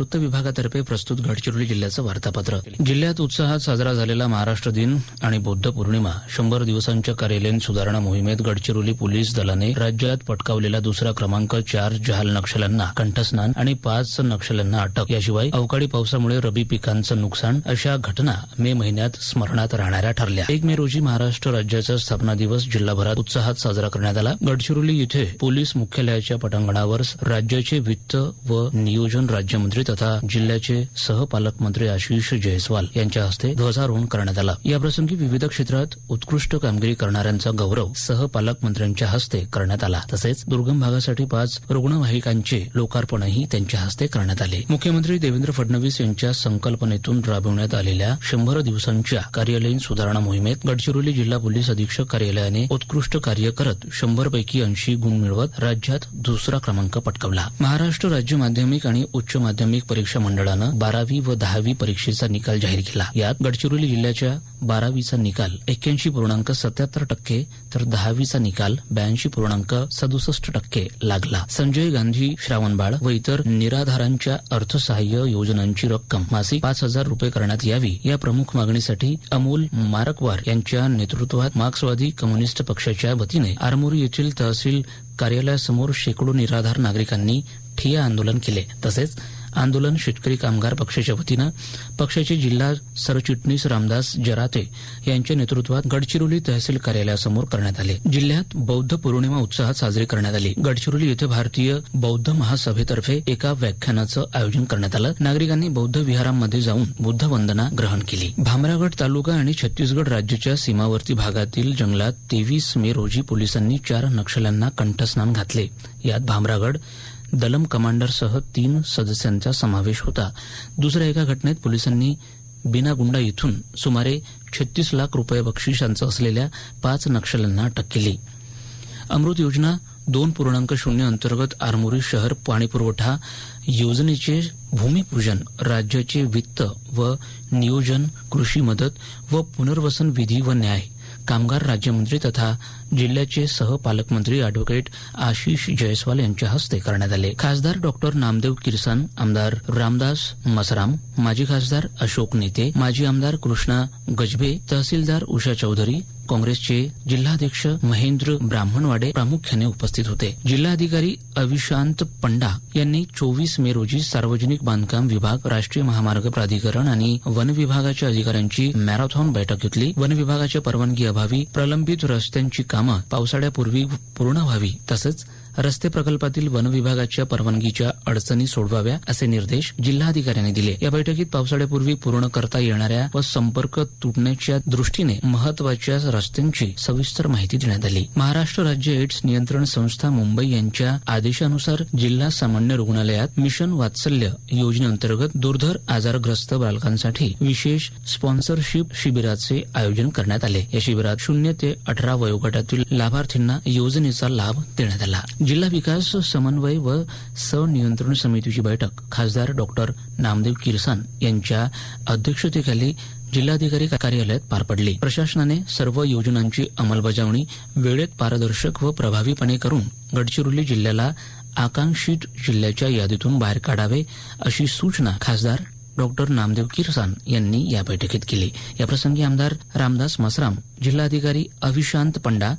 वृत्त विभागातर्फे प्रस्तुत गडचिरोली जिल्ह्याचं वार्तापत्र. जिल्ह्यात उत्साहात साजरा झालेला महाराष्ट्र दिन आणि बुद्ध पौर्णिमा शंभर दिवसांच्या कार्यालयीन सुधारणा मोहिमेत गडचिरोली पोलीस दलाने राज्यात पटकावलेला दुसरा क्रमांक चार जहाल नक्षल्यांना कंठस्नान आणि पाच नक्षल्यांना अटक. याशिवाय अवकाळी पावसामुळे रबी पिकांचं नुकसान अशा घटना मे महिन्यात स्मरणात राहणाऱ्या ठरल्या. एक मे रोजी महाराष्ट्र राज्याचा स्थापना दिवस जिल्हाभरात उत्साहात साजरा करण्यात आला. गडचिरोली इथे पोलीस मुख्यालयाच्या पटांगणावर राज्याचे वित्त व नियोजन राज्यमंत्री तथा जिल्ह्याचे सहपालकमंत्री आशिष जयस्वाल यांच्या हस्ते ध्वजारोहण करण्यात आला. याप्रसंगी विविध क्षेत्रात उत्कृष्ट कामगिरी करणाऱ्यांचा गौरव सहपालकमंत्र्यांच्या हस्ते करण्यात आला. तसेच दुर्गम भागासाठी पाच रुग्णवाहिकांचे लोकार्पणही त्यांच्या हस्ते करण्यात आले. मुख्यमंत्री देवेंद्र फडणवीस यांच्या संकल्पनेतून राबविण्यात आलेल्या शंभर दिवसांच्या कार्यालयीन सुधारणा मोहिमेत गडचिरोली जिल्हा पोलीस अधीक्षक कार्यालयाने उत्कृष्ट कार्य करत शंभर पैकी ऐंशी गुण मिळवत राज्यात दुसरा क्रमांक पटकावला. महाराष्ट्र राज्य माध्यमिक आणि उच्च माध्यमिक परीक्षा मंडळानं बारावी व दहावी परीक्षेचा निकाल जाहीर केला. यात गडचिरोली जिल्ह्याच्या बारावीचा निकाल एक्क्याऐंशी पूर्णांक सत्याहत्तर टक्के तर दहावीचा निकाल ब्याऐंशी पूर्णांक सदुसष्ट टक्के लागला. संजय गांधी श्रावणबाळ व इतर निराधारांच्या अर्थसहाय्य योजनांची रक्कम मासिक पाच हजार रुपये करण्यात यावी या प्रमुख मागणीसाठी अमोल मारकवार यांच्या नेतृत्वात मार्क्सवादी कम्युनिस्ट पक्षाच्या वतीने आरमोरी येथील तहसील कार्यालयासमोर शेकडो निराधार नागरिकांनी ठिय्या आंदोलन केले. तसेच आंदोलन शेतकरी कामगार पक्षाच्या वतीनं पक्षाचे जिल्हा सरचिटणीस रामदास जराते यांच्या नेतृत्वात गडचिरोली तहसील कार्यालयासमोर करण्यात आले. जिल्ह्यात बौद्ध पौर्णिमा उत्साहात साजरी करण्यात आली. गडचिरोली येथे भारतीय बौद्ध महासभेतर्फे एका व्याख्यानाचं आयोजन करण्यात आलं. नागरिकांनी बौद्ध विहारांमध्ये जाऊन बुद्ध वंदना ग्रहण केली. भामरागड तालुका आणि छत्तीसगड राज्याच्या सीमावर्ती भागातील जंगलात तेवीस मे रोजी पोलिसांनी चार नक्षल्यांना कंठस्नान घातले. यात भामरागड दलम कमांडरसह तीन सदस्यांचा समावेश होता. दुसऱ्या एका घटनेत पोलिसांनी बिनागुंडा इथून सुमारे छत्तीस लाख रुपये बक्षिसांचं असलेल्या पाच नक्षल्यांना अटक केली. अमृत योजना दोन पूर्णांक शून्य अंतर्गत आरमोरी शहर पाणीपुरवठा योजनेचे भूमिपूजन राज्याचे वित्त व नियोजन कृषी मदत व पुनर्वसन विधी व न्याय कामगार राज्यमंत्री तथा जिल्ह्याचे सहपालकमंत्री अॅडव्होकेट आशिष जयस्वाल यांच्या हस्ते करण्यात आले. खासदार डॉक्टर नामदेव किरसन आमदार रामदास मसराम माजी खासदार अशोक नेते माजी आमदार कृष्णा गजबे तहसीलदार उषा चौधरी काँग्रेसचे जिल्हाध्यक्ष महेंद्र ब्राह्मणवाडे प्रामुख्याने उपस्थित होते. जिल्हाधिकारी अविशांत पंडा यांनी चोवीस मे रोजी सार्वजनिक बांधकाम विभाग राष्ट्रीय महामार्ग प्राधिकरण आणि वन विभागाच्या अधिकाऱ्यांची मॅरेथॉन बैठक घेतली. वन विभागाच्या परवानगी अभावी प्रलंबित रस्त्यांची कामं पावसाळ्यापूर्वी पूर्ण व्हावी तसंच रस्ते प्रकल्पातील वन विभागाच्या परवानगीच्या अडचणी सोडवाव्या असे निर्देश जिल्हाधिकाऱ्यांनी दिले. या बैठकीत पावसाळ्यापूर्वी पूर्ण करता येणाऱ्या व संपर्क तुटण्याच्या दृष्टीने महत्त्वाच्या रस्त्यांची सविस्तर माहिती देण्यात आली. महाराष्ट्र राज्य एड्स नियंत्रण संस्था मुंबई यांच्या आदेशानुसार जिल्हा सामान्य रुग्णालयात मिशन वात्सल्य योजनेअंतर्गत दुर्धर आजारग्रस्त बालकांसाठी विशेष स्पॉन्सरशिप शिबिराचे आयोजन करण्यात आले. या शिबिरात शून्य ते अठरा वयोगटातील लाभार्थींना योजनेचा लाभ देण्यात आला. जिल्हा विकास समन्वय व सनियंत्रण समितीची बैठक खासदार डॉक्टर नामदेव किरसान यांच्या अध्यक्षतेखाली जिल्हाधिकारी कार्यालयात पार पडली. प्रशासनाने सर्व योजनांची अंमलबजावणी वेळेत पारदर्शक व प्रभावीपणे करून गडचिरोली जिल्ह्याला आकांक्षित जिल्ह्याच्या यादीतून बाहेर काढावे अशी सूचना खासदार डॉक्टर नामदेव किरसान यांनी या बैठकीत केली. याप्रसंगी आमदार रामदास मसराम जिल्हाधिकारी अविशांत पंडा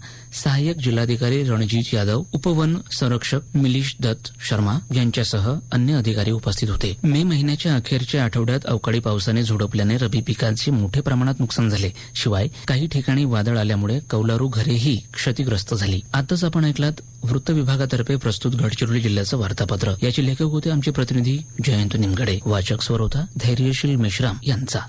सहाय्यक जिल्हाधिकारी रणजित यादव उपवन संरक्षक मिलिश दत्त शर्मा यांच्यासह अन्य अधिकारी उपस्थित होते. मे महिन्याच्या अखेरच्या आठवड्यात अवकाळी पावसाने झोडपल्याने रबी पिकांचे मोठ्या प्रमाणात नुकसान झाले. शिवाय काही ठिकाणी वादळ आल्यामुळे कौलारू घरेही क्षतिग्रस्त झाली. आताच आपण ऐकलात वृत्त विभागातर्फे प्रस्तुत गडचिरोली जिल्ह्याचं वार्तापत्र. याचे लेखक होते आमचे प्रतिनिधी जयंत निमगडे. वाचक स्वर होता धैर्यशील मेश्राम यांचा.